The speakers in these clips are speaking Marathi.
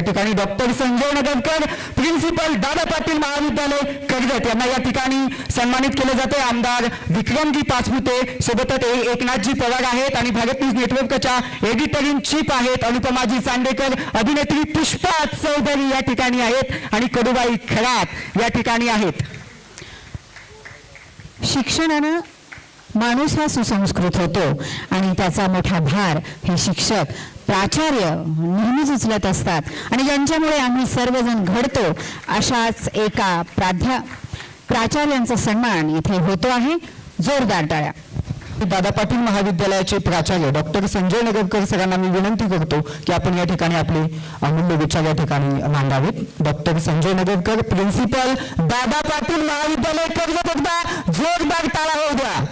या ठिकाणी डॉक्टर संजय नगरकर प्रिन्सिपल दादा पाटील महाविद्यालय कर्जत यांना या ठिकाणी सन्मानित केले जाते आमदार विक्रमजी पाचपुते सोबतच एकनाथजी पवार आहेत आणि भारत न्यूज नेटवर्कच्या एडिटर इन चीफ आहेत अनुपमाजी चांदेकर अभिनेत्री पुष्पा चौधरी या ठिकाणी आहेत आणि कडुबाई खरात या ठिकाणी आहेत. शिक्षणानं माणूस हा सुसंस्कृत होतो आणि त्याचा मोठा भार हे शिक्षक प्राचार्य नेहमीच उचलत असतात. आणि ज्यांच्यामुळे आम्ही सर्वजण घडतो अशाच एका प्राध्या प्राचार्यांचा सन्मान इथे होतो आहे. जोरदार टाळ्या. दादा पाटील महाविद्यालयाचे प्राचार्य डॉक्टर संजय नगरकर सरांना मी विनंती करतो की आपण या ठिकाणी आपले अमूल्य विचार या ठिकाणी मांडावेत. डॉक्टर संजय नगरकर प्रिन्सिपल दादा पाटील महाविद्यालय कर्जत एकदा जोरदार टाळा होऊ द्या.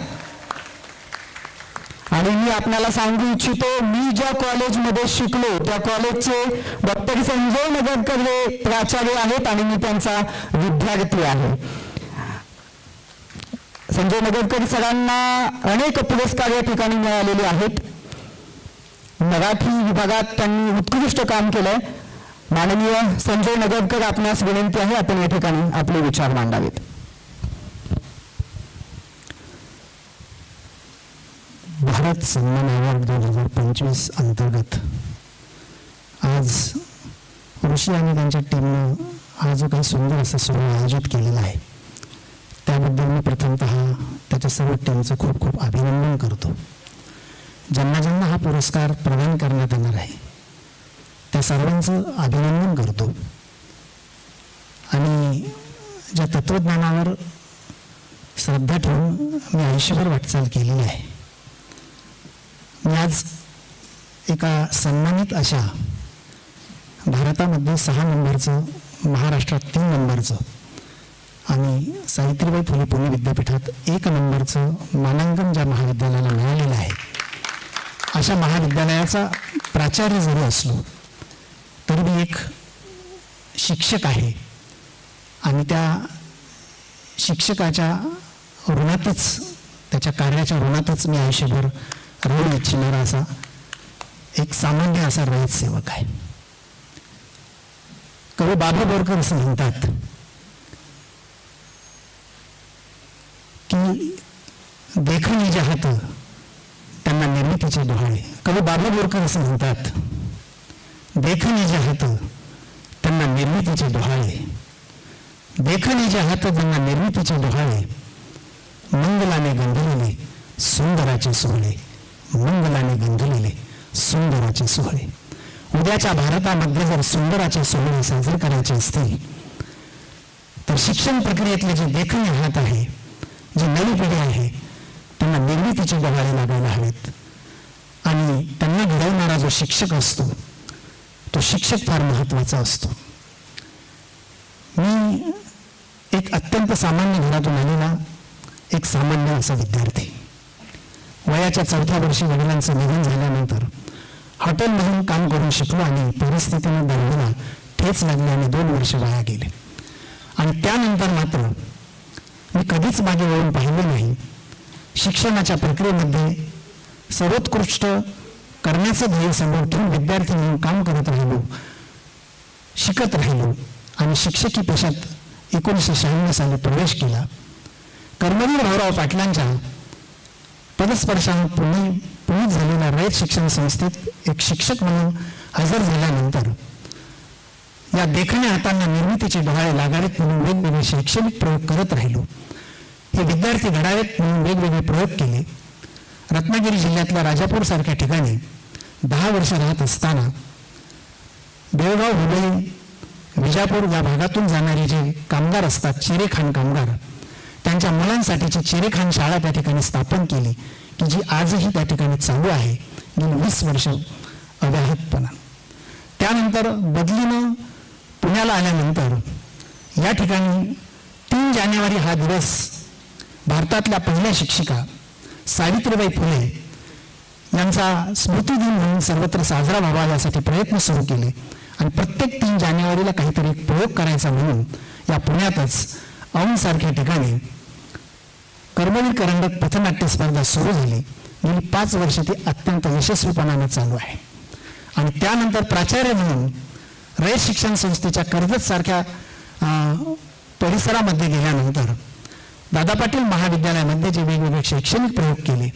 आणि मी आपल्याला सांगू इच्छितो मी ज्या कॉलेजमध्ये शिकलो त्या कॉलेजचे डॉक्टर संजय नगरकर हे प्राचार्य आहेत आणि मी त्यांचा विद्यार्थी आहे. संजय नगरकर सरांना अनेक पुरस्कार या ठिकाणी मिळालेले आहेत. मराठी विभागात त्यांनी उत्कृष्ट काम केलंय. माननीय संजय नगरकर आपणास विनंती आहे आपण या ठिकाणी आपले विचार मांडावेत. भारत सन्मान अवॉर्ड दोन हजार पंचवीस अंतर्गत. आज ऋषी आणि त्यांच्या टीमनं हा जो काही सुंदर असा सोहळा आयोजित केलेला आहे त्याबद्दल मी प्रथमतः त्याच्या सर्व टीमचं खूप खूप अभिनंदन करतो. ज्यांना ज्यांना हा पुरस्कार प्रदान करण्यात येणार आहे त्या सर्वांचं अभिनंदन करतो. आणि ज्या तत्त्वज्ञानावर श्रद्धा ठेवून मी आयुष्यभर वाटचाल केलेली आहे मी आज एका सन्मानित अशा भारतामध्ये सहा नंबरचं महाराष्ट्रात तीन नंबरचं आणि सावित्रीबाई फुले पुणे विद्यापीठात एक नंबरचं मानांकन ज्या महाविद्यालयाला मिळालेलं आहे अशा महाविद्यालयाचा प्राचार्य जरी असलो तरी मी एक शिक्षक आहे आणि त्या शिक्षकाच्या ऋणातच त्याच्या कार्याच्या ऋणातच मी आयुष्यभर राहू इच्छिणारा असा एक सामान्य असा रयत सेवक आहे. कवी बाबा बोरकर असं म्हणतात की देखणी जे आहेत त्यांना निर्मितीचे डोहाळे. कवी बाबा बोरकर असं म्हणतात देखणी जे हात त्यांना निर्मितीचे डोहाळे. देखणी जे हात त्यांना निर्मितीचे डोहाळे. मंगलाने गंधलेले सुंदराचे सोहळे. मंगलाने गंजलेले सुंदराचे सोहळे. उद्याच्या भारतामध्ये जर सुंदराचे सोहळे साजरे करायचे असतील तर शिक्षण प्रक्रियेतले जे देखणे हात आहे जी नवी पिढी आहे त्यांना निर्मितीचे डोहाळे लागायला हवेत. आणि त्यांना घडवणारा जो शिक्षक असतो तो शिक्षक फार महत्त्वाचा असतो. मी एक अत्यंत सामान्य घरातून आलेला एक सामान्य असा विद्यार्थी. वयाच्या चौथ्या वर्षी वडिलांचं निधन झाल्यानंतर हॉटेलमधून काम करून शिकलो आणि परिस्थितीनं दरडला ठेच लागली आणि दोन वर्ष वाया गेले. आणि त्यानंतर मात्र मी कधीच मागे वळून पाहिले नाही. शिक्षणाच्या प्रक्रियेमध्ये सर्वोत्कृष्ट करण्याचं ध्येय समोर ठेवून विद्यार्थी म्हणून काम करत राहिलो शिकत राहिलो आणि शिक्षकी पेशात एकोणीसशे शहाण्णव साली प्रवेश केला. कर्मवीर भाऊराव पाटलांच्या पदस्पर्शाने पुणे पुण्यात झालेल्या रयत शिक्षण संस्थेत एक शिक्षक म्हणून हजर झाल्यानंतर या देखण्या हातांना निर्मितीचे डोहाळे लागावेत म्हणून वेगवेगळे शैक्षणिक प्रयोग करत राहिलो. हे विद्यार्थी घडावेत म्हणून वेगवेगळे प्रयोग केले. रत्नागिरी जिल्ह्यातल्या राजापूर सारख्या ठिकाणी दहा वर्ष राहत असताना बेळगाव हुबळी विजापूर या भागातून जाणारे जे कामगार असतात चिरेखान कामगार त्यांच्या मुलांसाठीची चेरेखान शाळा त्या ठिकाणी स्थापन केली की जी आजही त्या ठिकाणी चालू आहे गेली वीस वर्ष अव्याहतपणा. त्यानंतर बदलीनं पुण्याला आल्यानंतर या ठिकाणी तीन जानेवारी हा दिवस भारतातल्या पहिल्या शिक्षिका सावित्रीबाई फुले यांचा स्मृतिदिन म्हणून सर्वत्र साजरा व्हावा यासाठी प्रयत्न सुरू केले आणि प्रत्येक तीन जानेवारीला काहीतरी एक प्रयोग करायचा म्हणून या पुण्यातच औंसारख्या ठिकाणी कर्मवीर करंडक पथनाट्य स्पर्धा सुरू झाली. गेली पाच वर्ष ती अत्यंत यशस्वीपणाने चालू आहे. आणि त्यानंतर प्राचार्य म्हणून रयत शिक्षण संस्थेच्या कर्जत सारख्या अं, परिसरामध्ये गेल्यानंतर दादा पाटील महाविद्यालयामध्ये जे वेगवेगळे शैक्षणिक प्रयोग केले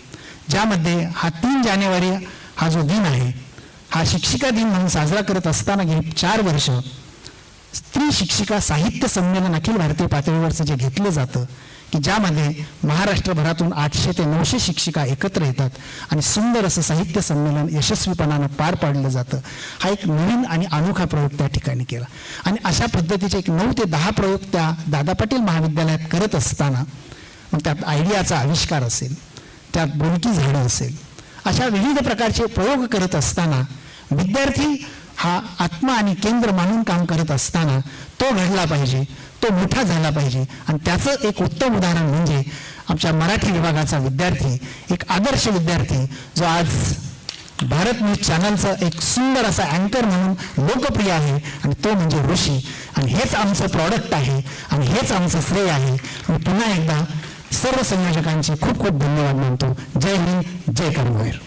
ज्यामध्ये हा तीन जानेवारी हा जो दिन आहे हा शिक्षिका दिन म्हणून साजरा करत असताना गेली चार वर्ष स्त्री शिक्षिका साहित्य संमेलन अखिल भारतीय पातळीवरचं जे घेतलं जातं की ज्यामध्ये महाराष्ट्रभरातून आठशे ते नऊशे शिक्षिका एकत्र येतात आणि सुंदर असं साहित्य संमेलन यशस्वीपणानं पार पाडलं जातं. हा एक नवीन आणि अनोखा प्रयोग त्या ठिकाणी केला. आणि अशा पद्धतीचे एक नऊ ते दहा प्रयोग त्या दादा पाटील महाविद्यालयात करत असताना मग त्यात आयडियाचा आविष्कार असेल त्यात बोलकी झाडं असेल अशा विविध प्रकारचे प्रयोग करत असताना विद्यार्थी हा आत्मा आणि केंद्र मानून काम करत असताना तो घडला पाहिजे तो मोठा झाला पाहिजे. आणि त्याचं एक उत्तम उदाहरण म्हणजे आमच्या मराठी विभागाचा विद्यार्थी एक आदर्श विद्यार्थी जो आज भारत न्यूज चॅनलचं एक सुंदर असा अँकर म्हणून लोकप्रिय आहे आणि तो म्हणजे ऋषी. आणि हेच आमचं प्रॉडक्ट आहे आणि हेच आमचं श्रेय आहे. मी पुन्हा एकदा सर्व संयोजकांचे खूप खूप धन्यवाद मानतो. जय हिंद जय कर्मवीर